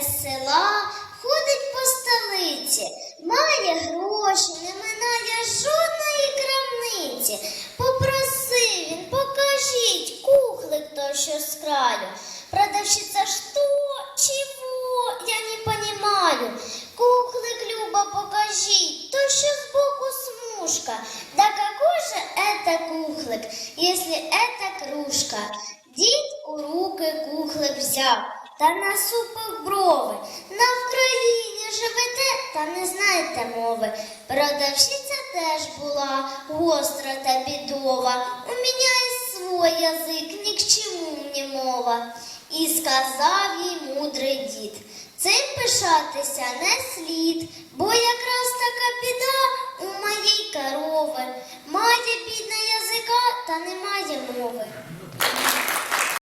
із села, ходить по столиці, має гроші, не минає жодної крамниці. Попросив він, покажіть кухлик то, що з краю. Продавщиця, что, чего, я не понимаю. Кухлик, Люба, покажіть, то, що збоку смужка. Да какой же это кухлик, если это кружка? Дід у руки кухлик взяв та насупив брови. На Вкраїні живете та не знаєте мови. Продавщиця теж була гостра та бідова. У мене і свій язик, ні к чому мені мова. І сказав їй мудрий дід. Цим пишатися не слід, бо якраз така біда у моїй корови. Має бідна язика та не має мови.